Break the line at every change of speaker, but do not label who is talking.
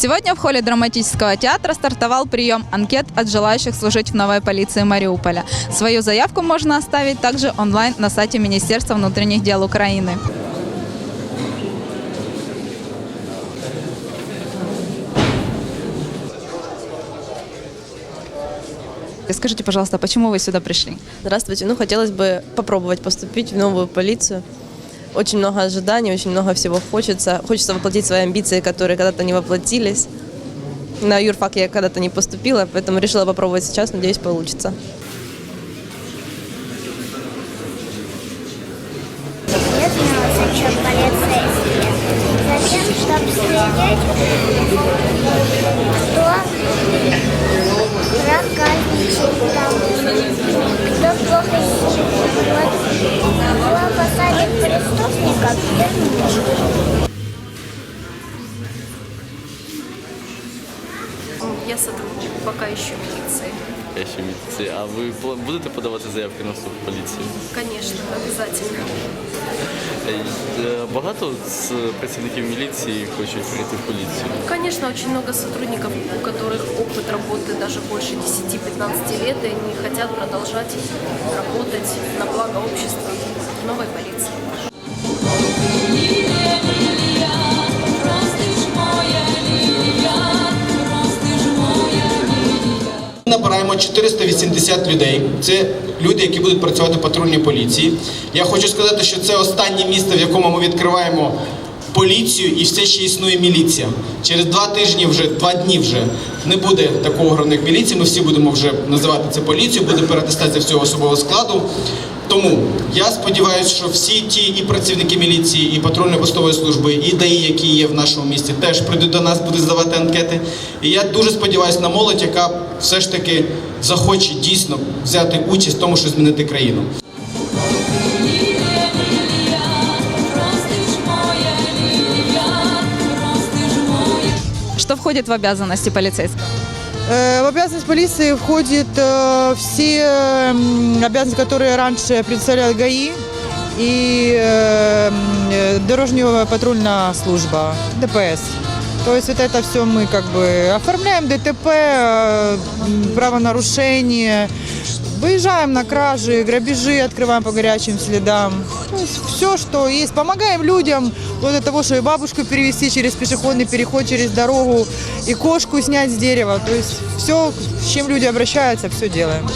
Сегодня в холле драматического театра стартовал прием анкет от желающих служить в новой полиции Мариуполя. Свою заявку можно оставить также онлайн на сайте Министерства внутренних дел Украины. Скажите, пожалуйста, почему вы сюда пришли?
Здравствуйте. Ну, хотелось бы попробовать поступить в новую полицию. Очень много ожиданий, очень много всего хочется. Хочется воплотить свои амбиции, которые когда-то не воплотились. На юрфак я когда-то не поступила, поэтому решила попробовать сейчас. Надеюсь, получится.
Кто проказничает там, кто плохо вот, кто посадит преступников, вернуть.
Я сотрудник пока еще милиции.
Я ще міліції. А ви пла- будете подавати заявки на вступ в поліцію?
Конечно, обязательно.
Е, е, Багато з працівників міліції хочуть прийти в поліцію.
Конечно, очень много сотрудников, у которых опыт работы даже больше 10-15 лет, и они хотят продолжать работать на благо общества
Набираємо 480 людей. Це люди, які будуть працювати в патрульній поліції. Я хочу сказати, що це останнє місце, в якому ми відкриваємо поліцію і все ще існує міліція. Через два тижні, вже два дні вже не буде такого громадних міліції. Ми всі будемо вже називати це поліцією, буде переатестація всього особового складу. Тому я сподіваюся, що всі ті і працівники міліції, і патрульної постової служби, і ДАІ, які є в нашому місті, теж прийдуть до нас, будуть здавати анкети. І я дуже сподіваюся на молодь, яка все ж таки захоче дійсно взяти участь в тому, щоб змінити країну.
Что входит в обязанности полицейского?
Э, В обязанность полиции входит э, все м, обязанности, которые раньше представлял ГАИ и э, м, э, дорожная патрульная служба, ДПС. То есть вот это все мы как бы оформляем ДТП, м, правонарушения, выезжаем на кражи, грабежи, открываем по горячим следам. То есть все, что есть. Помогаем людям, вплоть до того, что и бабушку перевести через пешеходный переход, через дорогу, и кошку снять с дерева. То есть все, с чем люди обращаются, все делаем.